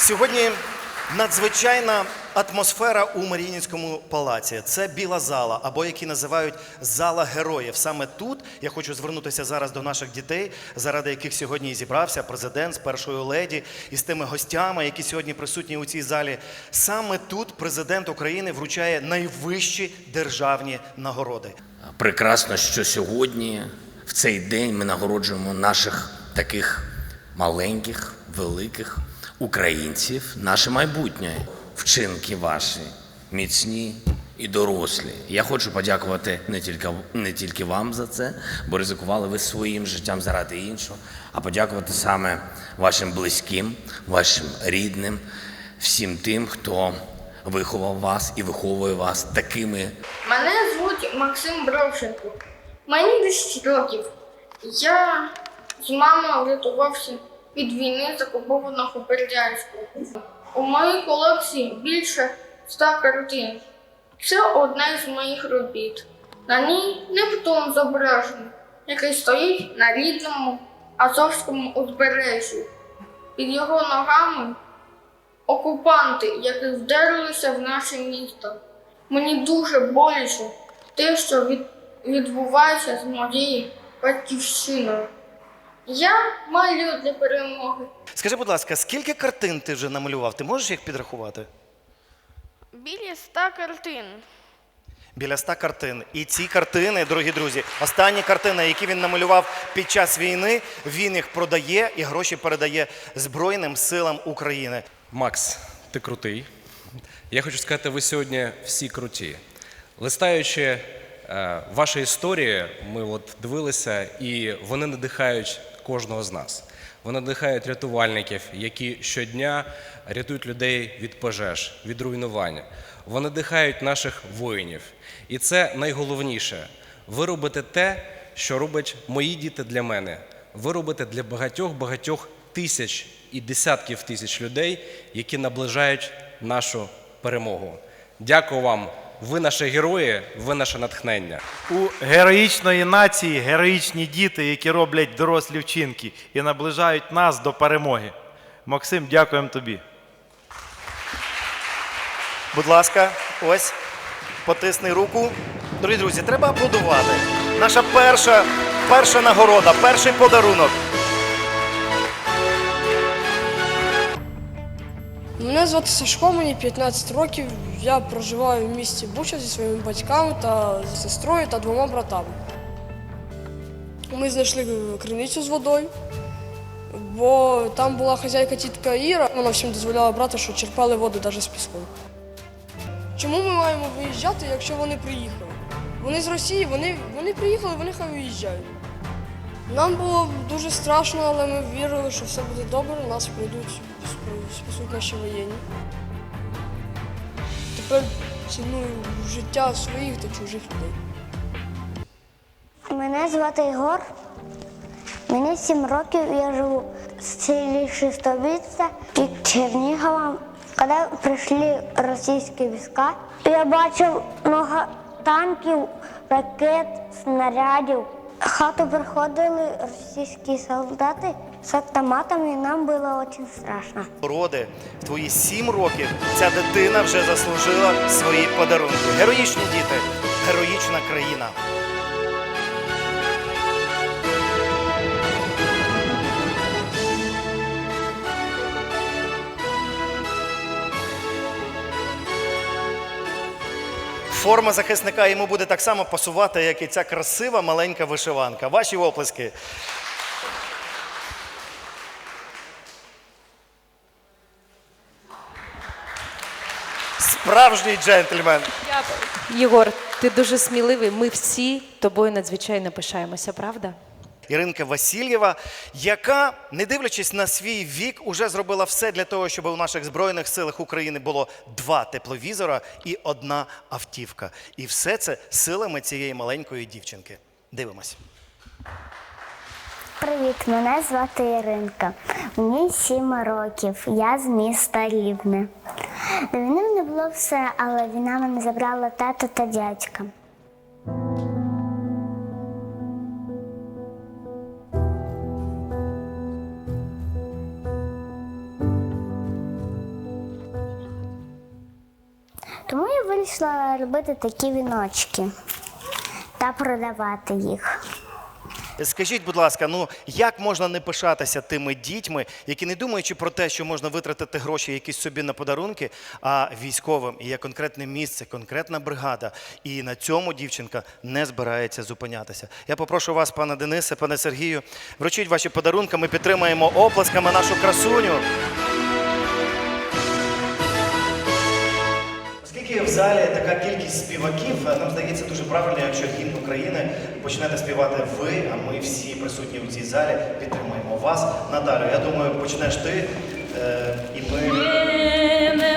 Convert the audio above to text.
Сьогодні надзвичайна атмосфера у Маріїнському палаці. Це біла зала, або які називають зала героїв. Саме тут я хочу звернутися зараз до наших дітей, заради яких сьогодні і зібрався президент з першою леді і з тими гостями, які сьогодні присутні у цій залі. Саме тут президент України вручає найвищі державні нагороди. Прекрасно, що сьогодні, в цей день, ми нагороджуємо наших таких маленьких, великих українців, наше майбутнє, вчинки ваші, міцні і дорослі. Я хочу подякувати не тільки, не тільки вам за це, бо ризикували ви своїм життям заради іншого, а подякувати саме вашим близьким, вашим рідним, всім тим, хто виховав вас і виховує вас такими Мене звуть Максим Бровченко. Мені 10 років. Я з мамою врятувався від війни з окупованого Бердянську. У моїй колекції більше 100 картин. Це одна з моїх робіт. На ній Нептун зображений, який стоїть на рідному Азовському узбережжі. Під його ногами окупанти, які вдерлися в наше місто. Мені дуже боляче те, що від, відбувається з моєю батьківщиною. Я малюю для перемоги. Скажи, будь ласка, скільки картин ти вже намалював? Ти можеш їх підрахувати? Біля ста картин. Біля ста картин. І ці картини, дорогі друзі, останні картини, які він намалював під час війни, він їх продає і гроші передає Збройним силам України. Макс, ти крутий. Я хочу сказати, ви сьогодні всі круті. Листаючи е, ваші історії, ми от дивилися, і вони надихають кожного з нас. Вони надихають рятувальників, які щодня рятують людей від пожеж, від руйнування. Вони надихають наших воїнів. І це найголовніше. Ви робите те, що роблять мої діти для мене. Ви робите для багатьох-багатьох тисяч і десятків тисяч людей, які наближають нашу перемогу. Дякую вам. Ви наші герої, ви наше натхнення. У героїчної нації героїчні діти, які роблять дорослі вчинки і наближають нас до перемоги. Максим, дякуємо тобі. Будь ласка, ось потисни руку. Дорогі друзі, треба аплодувати. Наша перша, перша нагорода, перший подарунок. Мене звати Сашко, мені 15 років. Я проживаю в місті Буча зі своїми батьками та сестрою та двома братами. Ми знайшли криницю з водою, бо там була хазяйка тітка Іра, вона всім дозволяла брати, що черпали воду навіть з піском. Чому ми маємо виїжджати, якщо вони приїхали? Вони з Росії, вони, вони приїхали, вони хай виїжджають. Нам було дуже страшно, але ми вірили, що все буде добре, нас прийдуть, спасуть наші воєнні. Тепер ціную життя своїх та чужих людей. Мене звати Ігор. Мені 7 років, я живу в селі Шистобіця під Черніговом. Коли прийшли російські війська, я бачив много танків, ракет, снарядів. Хату приходили російські солдати з автоматами, і нам було дуже страшно. Роди, в твої сім років ця дитина вже заслужила свої подарунки. Героїчні діти, героїчна країна. Форма захисника йому буде так само пасувати, як і ця красива маленька вишиванка. Ваші оплески. Справжній джентльмен. Єгор, ти дуже сміливий. Ми всі тобою надзвичайно пишаємося, правда? Іринка Васильєва, яка, не дивлячись на свій вік, уже зробила все для того, щоб у наших збройних силах України було два тепловізора і одна автівка. І все це силами цієї маленької дівчинки. Дивимось. Привіт, мене звати Іринка. Мені 7 років. Я з міста Рівне. До війни мене було все, але війна мене забрала тата та дядька. Тому я вирішила робити такі віночки та продавати їх. Скажіть, будь ласка, ну як можна не пишатися тими дітьми, які не думаючи про те, що можна витратити гроші якісь собі на подарунки, а військовим і є конкретне місце, конкретна бригада, і на цьому дівчинка не збирається зупинятися. Я попрошу вас, пане Денисе, пане Сергію, вручіть ваші подарунки. Ми підтримаємо оплесками нашу красуню. Залі така кількість співаків, нам здається дуже правильно, якщо гімн України почнете співати ви, а ми всі присутні у цій залі підтримуємо вас. Наталю, я думаю, почнеш ти, е, і ми.